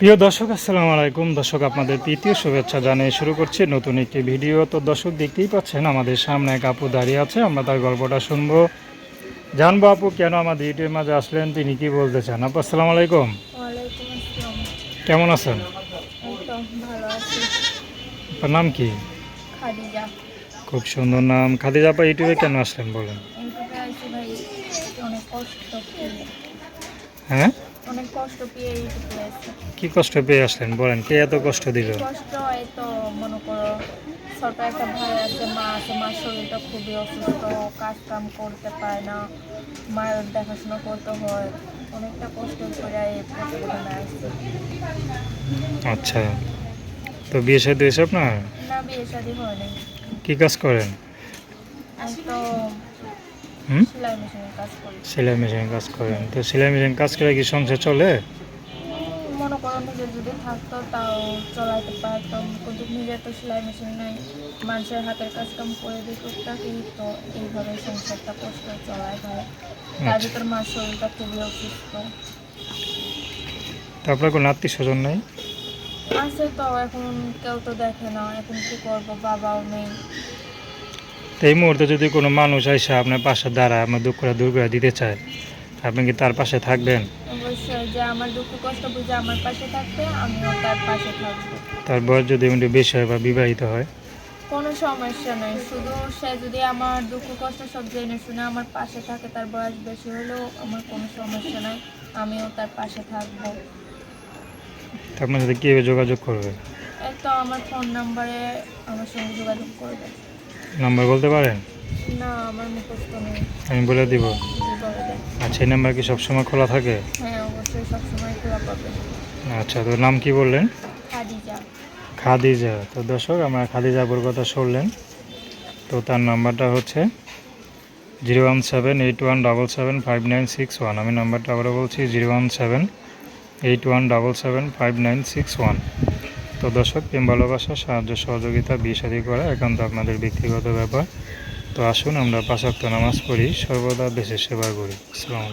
প্রিয় দর্শক আসসালামু আলাইকুম। দর্শক আপনাদের তৃতীয় শুভেচ্ছা জানিয়ে শুরু করছি নতুন একটি ভিডিও। তো দর্শক দেখতেই পাচ্ছেন আমাদের সামনে এক আপু দাঁড়িয়ে আছে আমরা তার গল্পটা শুনব। জানব আপু কেন আমাদের ইউটিউবের মাঝে আসলেন তিনি কি বলতে চান? আপু আসসালামু আলাইকুম। কেমন আছেন? আপনার নাম কি? খুব সুন্দর নাম। খাদিজা আপা ইউটিউবে কেন আসলেন বলেন? হ্যাঁ? অনেক কষ্ট পেয়ে কি কষ্ট পেয়ে আসলেন? বলেন কে এত কষ্ট দিল? কষ্ট? হয় তো মনে করো ছোট একটা ভাই আছে মা আছে মার শরীরটা খুবই অসুস্থ কাজ কাম করতে পারে না মায়ের দেখাশোনা করতে হয়। অনেকটা কষ্ট করে আচ্ছা তো বিয়ে সাথে হয়েছে আপনার? না বিয়ে শাদি হয়নি। কি কাজ করেন? তো হুম? সেলাই মেশিনের কাজ করি। সেলাই মেশিন কাজ করেন। তো সেলাই মেশিন কাজ করে কি সংসার চলে? মনে করো যদি থাকতো তাও চলাইতে পারতাম কিন্তু নিজের তো সেলাই মেশিন নাই। মানুষের হাতের কাজ কাম করে দিই তো এইভাবে সংসারটা কষ্ট চলায় হয় তার আচ্ছা। ভিতর মার শরীরটা খুবই অসুস্থ। তো আপনার কোনো আত্মীয় স্বজন নেই? আছে তো এখন কেউ তো দেখে না। এখন কি করব? বাবাও নেই। তো এই মুহূর্তে যদি কোনো মানুষ এসে আপনার পাশে দাঁড়ায় আপনার দুঃখটা দূর করে দিতে চায় আপনি কি তার পাশে থাকবেন? যে আমার দুঃখ কষ্ট বুঝে আমার পাশে থাকবে আমিও তার পাশে থাকব। তার বয়স যদি একটু বেশি হয় বা বিবাহিত হয়? কোনো সমস্যা নেই শুধু সে যদি আমার দুঃখ কষ্ট সব জেনে শুনে আমার পাশে থাকে তার বয়স বেশি হলেও আমার কোনো সমস্যা নাই আমিও তার পাশে থাকব। আপনার সাথে কীভাবে যোগাযোগ করবে? এই তো আমার ফোন নাম্বারে আমার সঙ্গে যোগাযোগ করবে। নাম্বার বলতে পারেন? না আমার মুখস্থ নেই। আমি বলে দিব। আচ্ছা এই নাম্বার কি সবসময় খোলা থাকে? হ্যাঁ অবশ্যই সবসময় খোলা পাবে। আচ্ছা তো নাম কি বললেন? খাদিজা। খাদিজা। তো দর্শক আমরা খাদিজা আপুর কথা শুনলেন। তো তার নাম্বারটা হচ্ছে zero one seven eight one double seven five nine six one. আমি নাম্বারটা আবারও বলছি zero one seven eight one double seven five nine six one. তো দর্শক প্রেম ভালোবাসা, সাহায্য, সহযোগিতা বিয়ে করা একান্ত আপনাদের ব্যক্তিগত ব্যাপার। তো আসুন আমরা পাশাক্ত নামাজ পড়ি, সর্বদা দেশের সেবা করি। আসসালামু